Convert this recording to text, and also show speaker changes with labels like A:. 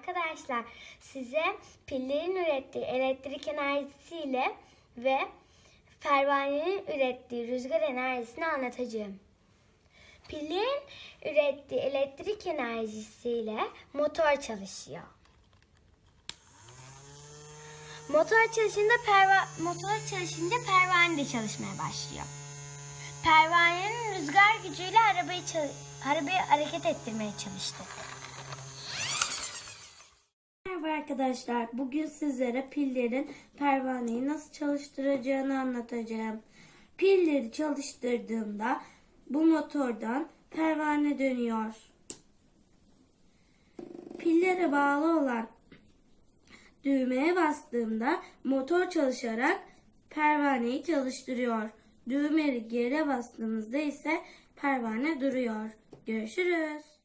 A: arkadaşlar. Size pillerin ürettiği elektrik enerjisiyle ve pervanenin ürettiği rüzgar enerjisini anlatacağım. Pillerin ürettiği elektrik enerjisiyle motor çalışıyor. Motor çalışınca perva motor çalışınca pervane de çalışmaya başlıyor. Pervanenin rüzgar gücüyle arabayı arabayı hareket ettirmeye çalıştı.
B: Arkadaşlar. Bugün sizlere pillerin pervaneyi nasıl çalıştıracağını anlatacağım. Pilleri çalıştırdığımda bu motordan pervane dönüyor. Pillere bağlı olan düğmeye bastığımda motor çalışarak pervaneyi çalıştırıyor. Düğmeyi geri bastığımızda ise pervane duruyor. Görüşürüz.